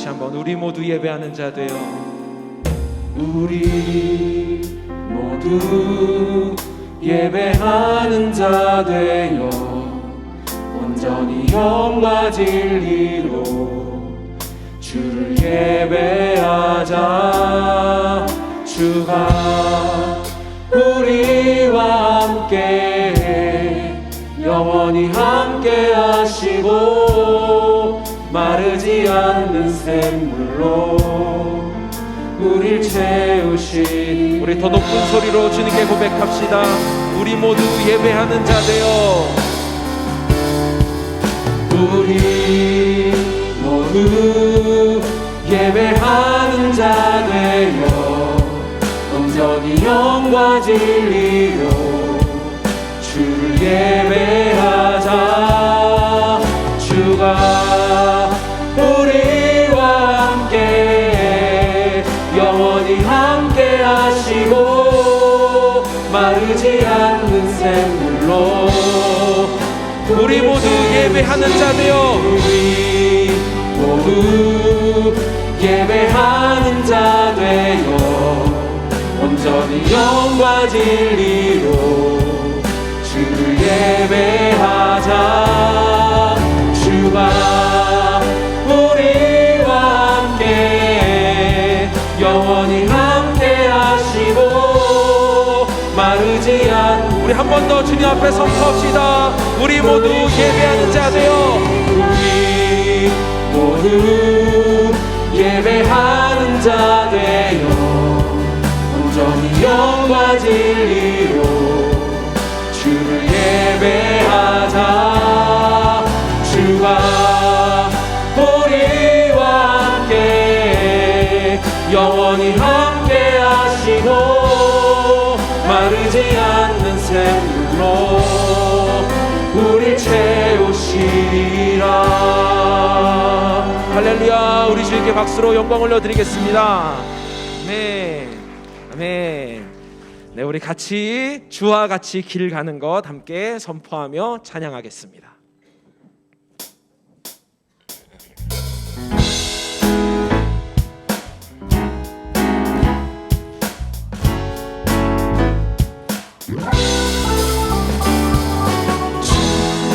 다시 한번 우리 모두 예배하는 자 되어. 우리 모두 예배하는 자 되어. 온전히 영과 진리로 주를 예배하자. 주가 우리와 함께 영원히 함께 하시고 마르지 않는 샘물로 우릴 채우신 우리 더 높은 소리로 주님께 고백합시다. 우리 모두 예배하는 자 되어 우리 모두 예배하는 자 되어 온전히 영과 진리로 주를 예배하 예배하는 자 되어. 우리 모두 예배하는 자 되어. 온전히 영과 진리로 주를 예배하자. 주가 우리 한 번 더 주님 앞에 선포합시다. 우리 모두 예배하는 자 되어 우리 모두 예배하는 자 되어 온전히 영과 진리로 주를 예배하 주님께 박수로 영광 올려드리겠습니다. 아멘. 아멘. 네 우리 같이 주와 같이 길 가는 것 함께 선포하며 찬양하겠습니다.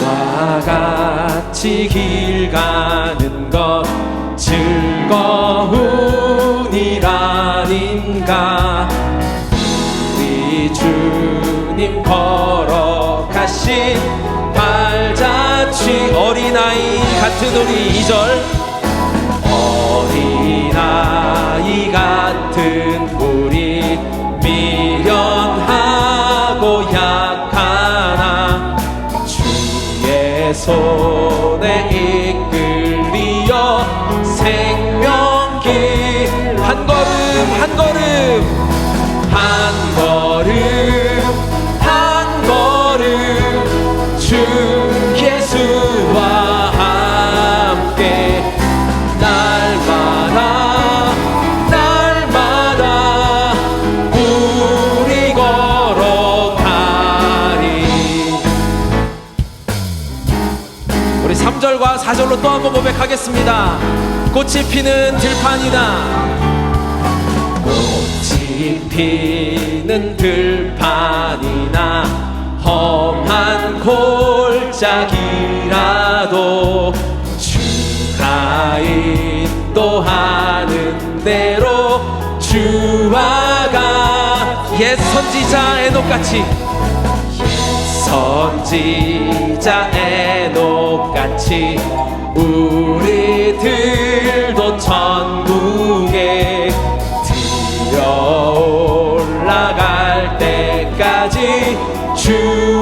와 같이 길 가는 것 즐거운이라닌가? 우리 주님 걸어가신 발자취 어린아이 같은 우리 이절. 어린아이 같은 우리 미련하고 약하나? 주의 손에 이끌리어 생 한 걸음 한 걸음 한 걸음 주 예수와 함께 날마다 날마다 우리 걸어가리. 우리 3절과 4절로 또 한 번 고백하겠습니다. 꽃이 피는 들판이다 꽃이 피는 들판이나 험한 골짜기라도 주가 인도하는 대로 주와가 옛 선지자 에녹같이 선지자 에녹같이 우리들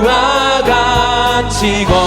주와 같이 걷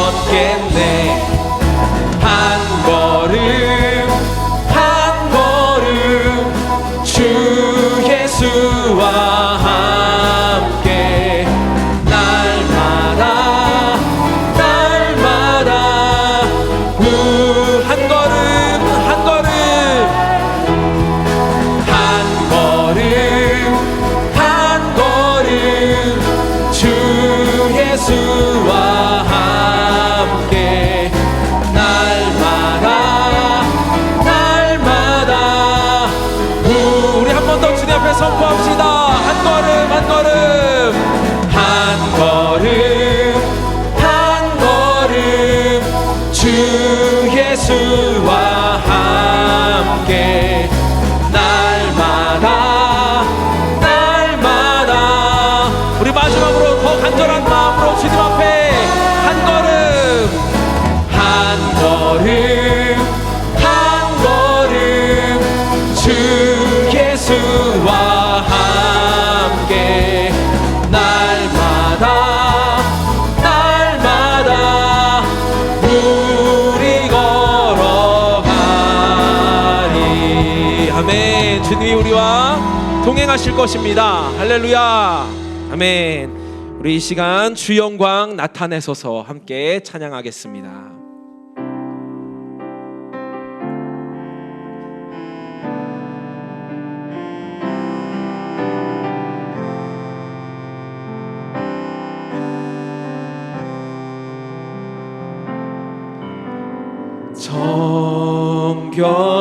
동행하실 것입니다. 할렐루야. 아멘. 우리 이 시간 주 영광 나타내소서 함께 찬양하겠습니다. 정결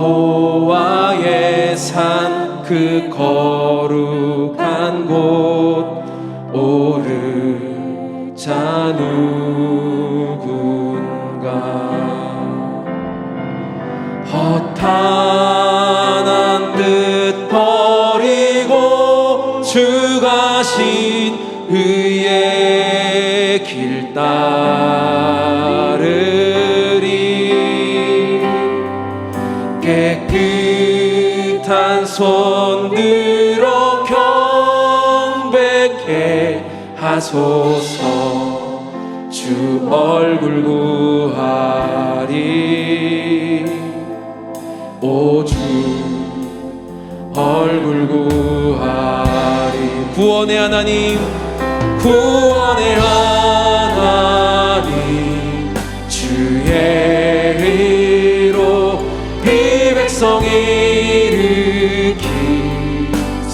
여호와의 산 그 거룩 깨끗한 손 들어 경배케 하소서. 주 얼굴 구하리. 오 주 얼굴 구하리. 구원의 하나님 구원의 하나님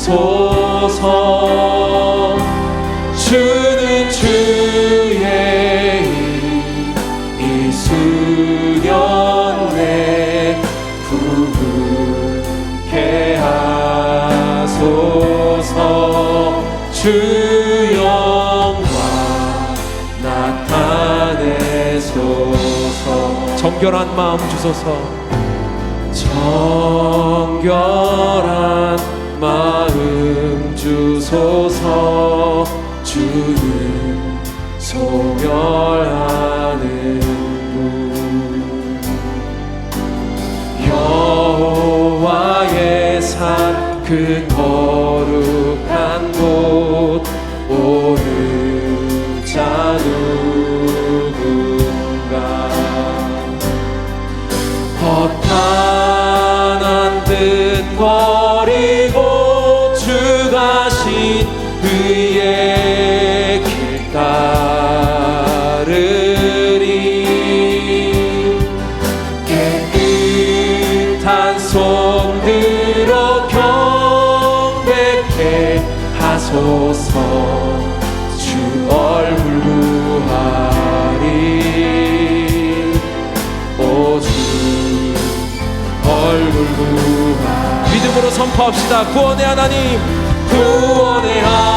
소서. 주는 주의 이 수년 내 부르게 하소서. 주 영광 나타내소서. 정결한 마음 주소서. 정결한 마음 주소서 주는 소멸하는 분. 여호와의 산 그 거룩한 곳 하소서 주 얼굴 구하리. 오주 얼굴 구하 믿음으로 선포합시다. 구원의 하나님. 구원의 하나님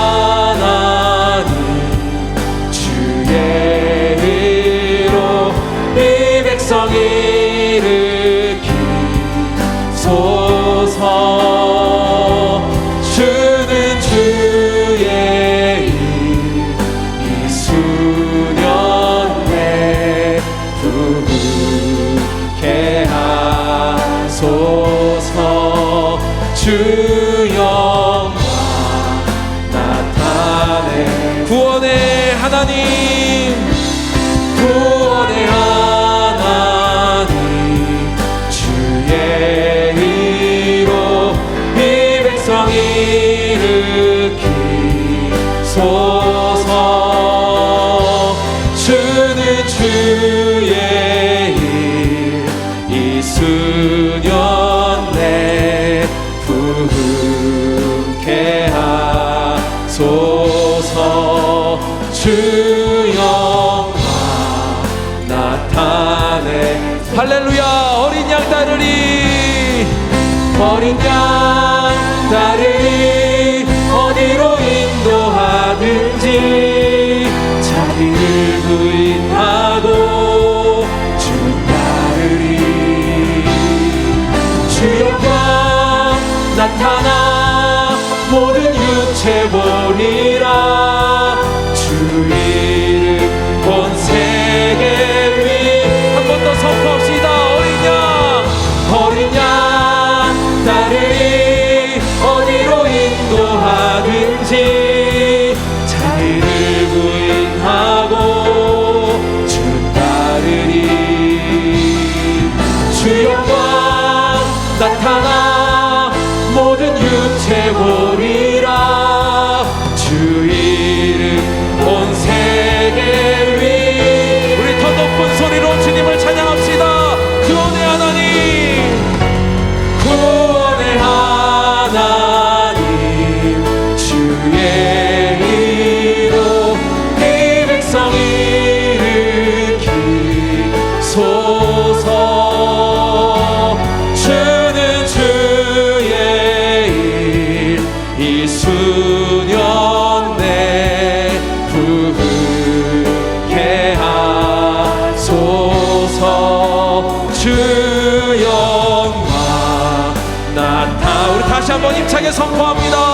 할렐루야. 어린 양 따르리. 어린 양 따르리. 어디로 인도하든지 자기를 부인하고 주 따르리. 주 영광 나타나 모든 유체 보리 힘차게 선포합니다.